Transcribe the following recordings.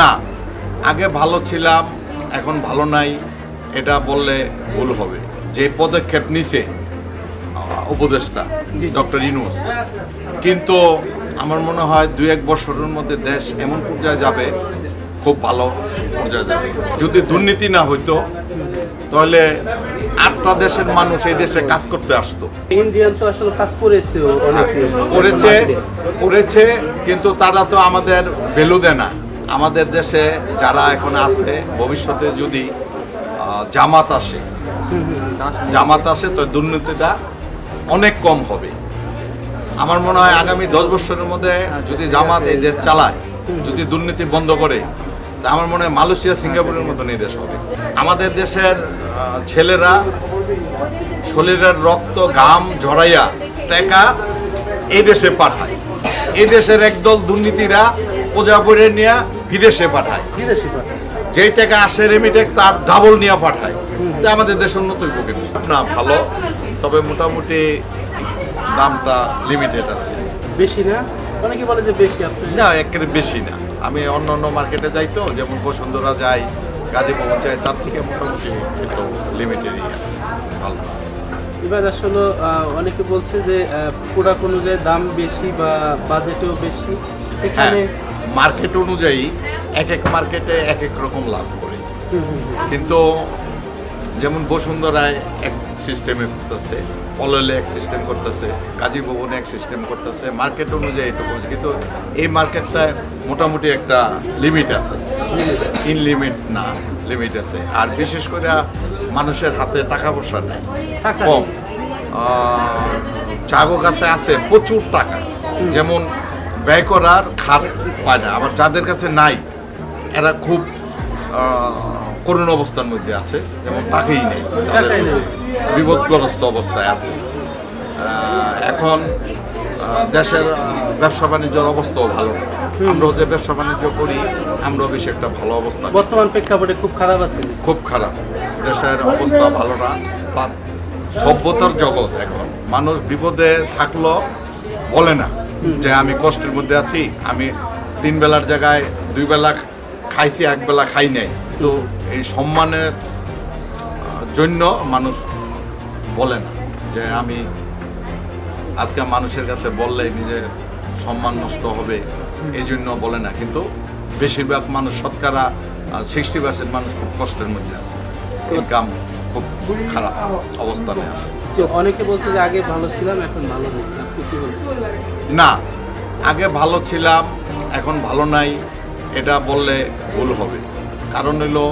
না আগে ভালো ছিলাম এখন ভালো নাই এটা বললে ভুল হবে। যে পদক্ষেপ নিছে উপদেষ্টা ডক্টর ইনুস কিন্তু আমার মনে হয় দুই এক বছরের মধ্যে দেশ এমন পর্যায়ে যাবে খুব ভালো পর্যায়ে যাবে। যদি দুর্নীতি না হইতো তাহলে আটটা দেশের মানুষ এই দেশে কাজ করতে আসতো। ইন্ডিয়ান তো আসলে কাজ করেছে করেছে করেছে কিন্তু তারা তো আমাদের ভ্যালু দেয় না। আমাদের দেশে যারা এখন আছে, ভবিষ্যতে যদি জামাত আসে জামাত আসে তো দুর্নীতিটা অনেক কম হবে। আমার মনে হয় আগামী দশ বছরের মধ্যে যদি জামাত এই দেশ চালায়, যদি দুর্নীতি বন্ধ করে, তা আমার মনে হয় মালয়েশিয়া, সিঙ্গাপুরের মতন এই দেশ হবে। আমাদের দেশের ছেলেরা শরীরের রক্ত, ঘাম ঝরাইয়া টাকা এই দেশে পাঠায়। এই দেশের একদল দুর্নীতিরা প্রজাপুরে নিয়ে বিদেশে পাঠায়। বিদেশে পাঠায়। যেই টাকা আসে রেমিটেক্স তার ডাবল নিয়ে পাঠায়। তা আমাদের দেশ উন্নত উপকৃত না ভালো। তবে মোটামুটি দামটা লিমিটেড আছে। বেশি না? অনেকে বলে যে বেশি আপনি না একেবারে বেশি না। আমি অন্য অন্য মার্কেটে যাই তো যেমন বসুন্ধরা যাই গাজীপুর যাই তার থেকে মোটামুটি একটু লিমিটেডই আছে। ভালো। এবার আসলে অনেকে বলছে যে প্রোডাক্ট অনুযায়ী দাম বেশি বা বাজেটেও বেশি। হ্যাঁ। এখানে মার্কেট অনুযায়ী এক এক মার্কেটে এক এক রকম লাভ করে। কিন্তু যেমন বসুন্ধরায় এক সিস্টেমে করতেছে পললে এক সিস্টেম করতেছে কাজী ভবনে এক সিস্টেম করতেছে মার্কেট অনুযায়ী এটুকু। কিন্তু এই মার্কেটটায় মোটামুটি একটা লিমিট আছে। ইন লিমিট না লিমিট আছে। আর বিশেষ করে মানুষের হাতে টাকা পয়সা নেই। কম। চাগো কাছে আছে প্রচুর টাকা। যেমন ব্যয় করার খাত পায় না। আবার যাদের কাছে নাই এরা খুব করুণ অবস্থার মধ্যে আছে যেমন টাকাই নেই। বিপদগ্রস্ত অবস্থায় আছে। এখন দেশের ব্যবসা বাণিজ্যের অবস্থাও ভালো। আমরাও যে ব্যবসা বাণিজ্য করি আমরাও বেশি একটা ভালো অবস্থা বর্তমান প্রেক্ষাপটে খুব খারাপ আছে। খুব খারাপ। দেশের অবস্থা ভালো না তার সভ্যতার জগৎ এখন। মানুষ বিপদে থাকল বলে না। যে আমি কষ্টের মধ্যে আছি, আমি তিন বেলার জায়গায় দুই বেলা খাইছি, এক বেলা খাই নাই। তো এই সম্মানের জন্য মানুষ বলে না যে আমি আজকে মানুষের কাছে বললে নিজের সম্মান নষ্ট হবে, এই জন্য বলে না। কিন্তু বেশিরভাগ মানুষ, শতকরা সিক্সটি পার্সেন্ট মানুষ খুব কষ্টের মধ্যে আছে। ইনকাম খুব খারাপ অবস্থানে আছে। অনেকে বলছে যে আগে ভালো ছিলাম, এখন ভালো নেই। না আগে ভালো ছিলাম এখন ভালো নাই এটা বললে ভুল হবে। কারণ হলো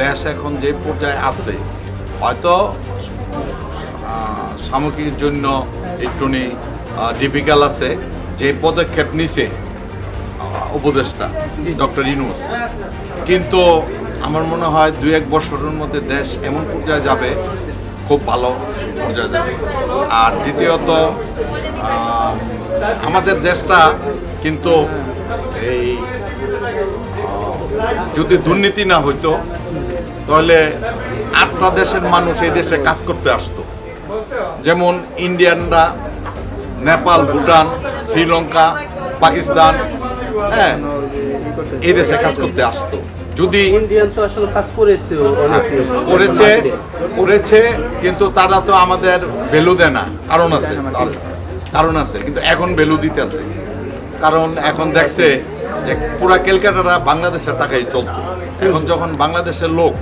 দেশ এখন যে পর্যায়ে আছে হয়তো আহ, সামগ্রিক জন্য একটুনি ডিফিকাল্ট আছে যে পদক্ষেপ নিছে উপদেষ্টা ডক্টর ইনুস কিন্তু আমার মনে হয় দুই এক বছরের মধ্যে দেশ এমন পর্যায়ে যাবে খুব ভালো পর্যায়ে যাবে। আর দ্বিতীয়ত আমাদের দেশটা কিন্তু এই যদি দুর্নীতি না হইতো তাহলে আটটা দেশের মানুষ এই দেশে কাজ করতে আসতো। যেমন ইন্ডিয়ানরা নেপাল ভুটান শ্রীলঙ্কা পাকিস্তান হ্যাঁ এই দেশে কাজ করতে আসতো। যদি ইন্ডিয়ান তো আসলে কাজ করেছে করেছে করেছে কিন্তু তারা তো আমাদের ভ্যালু দেয় না কারণ আছে কারণ আছে কিন্তু এখন ভ্যালু দিতেছে কারণ এখন দেখছে যে পুরা ক্যালকাটারা বাংলাদেশের টাকাই চলত। এখন যখন বাংলাদেশের লোক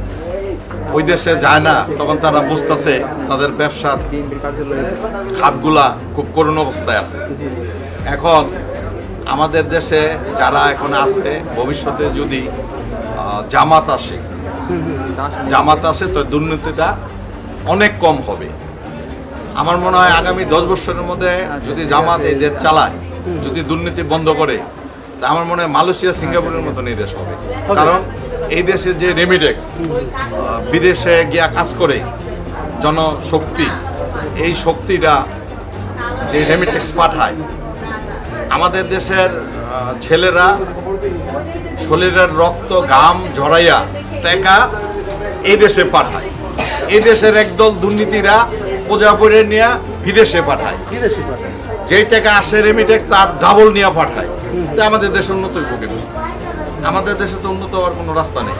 ওই দেশে যায় না তখন তারা বুঝতেছে তাদের ব্যবসার খাতগুলা খুব করুণ অবস্থায় আছে। এখন আমাদের দেশে যারা এখন আছে ভবিষ্যতে যদি জামাত আসে জামাত আসে তো দুর্নীতিটা অনেক কম হবে। আমার মনে হয় আগামী দশ বছরের মধ্যে যদি জামাত এই দেশ চালায় যদি দুর্নীতি বন্ধ করে তা আমার মনে হয় মালয়েশিয়া সিঙ্গাপুরের মতন এই দেশ হবে। কারণ এই দেশে যে রেমিডেক্স বিদেশে গিয়া কাজ করে জনশক্তি এই শক্তিটা যে রেমিটেক্স পাঠায় আমাদের দেশের ছেলেরা শরীরের রক্ত ঘাম ঝরাইয়া টাকা এই দেশে পাঠায়। এই দেশের একদল দুর্নীতিরা প্রজাপুরে নিয়ে বিদেশে পাঠায়। বিদেশে পাঠায়। যেই টাকা আসে রেমিটেক্স তার ডাবল নিয়ে পাঠায়। তা আমাদের দেশ উন্নত উপকৃত আমাদের দেশে তো উন্নত হওয়ার কোনো রাস্তা নেই।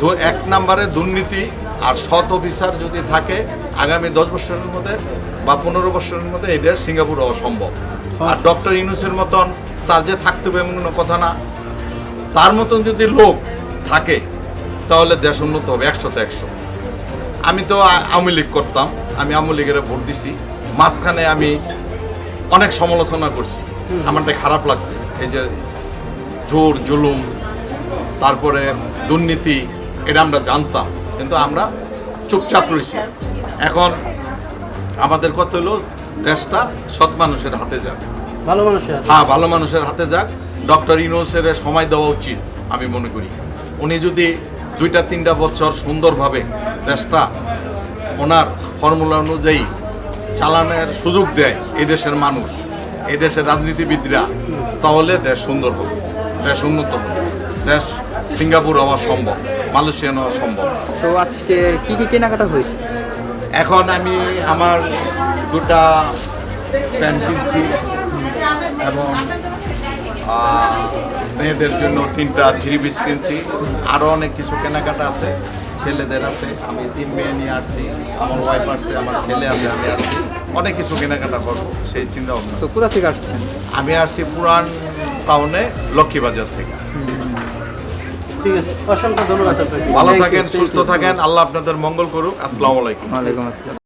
দু- এক নম্বরে দুর্নীতি আর সৎ অফিসার যদি থাকে আগামী দশ বছরের মধ্যে বা পনেরো বছরের মধ্যে এই দেশ সিঙ্গাপুর হওয়া সম্ভব। আর ডক্টর ইউনুসের মতন তার যে থাকতে হবে এমন কোনো কথা না। তার মতন যদি লোক থাকে তাহলে দেশ উন্নত হবে একশোতে একশো। আমি তো আওয়ামী লীগ করতাম। আমি আওয়ামী লীগের ভোট দিছি। মাঝখানে আমি অনেক সমালোচনা করছি। আমারটা খারাপ লাগছে। এই যে জোর জুলুম তারপরে দুর্নীতি এটা আমরা জানতাম। কিন্তু আমরা চুপচাপ রয়েছি এখন আমাদের কথা হলো দেশটা সৎ মানুষের হাতে যাক। ভালো মানুষের হ্যাঁ ভালো মানুষের হাতে যাক। ডক্টর ইউনুসের সময় দেওয়া উচিত আমি মনে করি। উনি যদি দুইটা তিনটা বছর সুন্দরভাবে দেশটা ওনার ফর্মুলা অনুযায়ী চালানোর সুযোগ দেয় এই দেশের মানুষ এই দেশের রাজনীতিবিদরা তাহলে দেশ সুন্দর হবে দেশ উন্নত হবে। দেশ সিঙ্গাপুর হওয়া সম্ভব মালয়েশিয়ান হওয়া সম্ভব। তো আজকে কী কী কেনাকাটা হয়েছে? এখন আমি আমার দুটা প্যান্ট কিনছি এবং মেয়েদের জন্য তিনটা থ্রি পিস কিনছি। আরও অনেক কিছু কেনাকাটা আছে। ছেলেদের আছে আমি তিন মেয়ে নিয়ে আসছি আমার ওয়াইফ আসছে আমার ছেলে আছে আমি আসছি। অনেক কিছু কেনাকাটা করব সেই চিন্তা ভাবনা তো কোথা থেকে আসছেন? আমি আসছি পুরান টাউনে লক্ষ্মীবাজার থেকে। ঠিক আছে অসংখ্য ধন্যবাদ ভালো থাকেন সুস্থ থাকেন আল্লাহ আপনাদের মঙ্গল করুক আসসালামু আলাইকুম। ওয়ালাইকুম আসসালাম।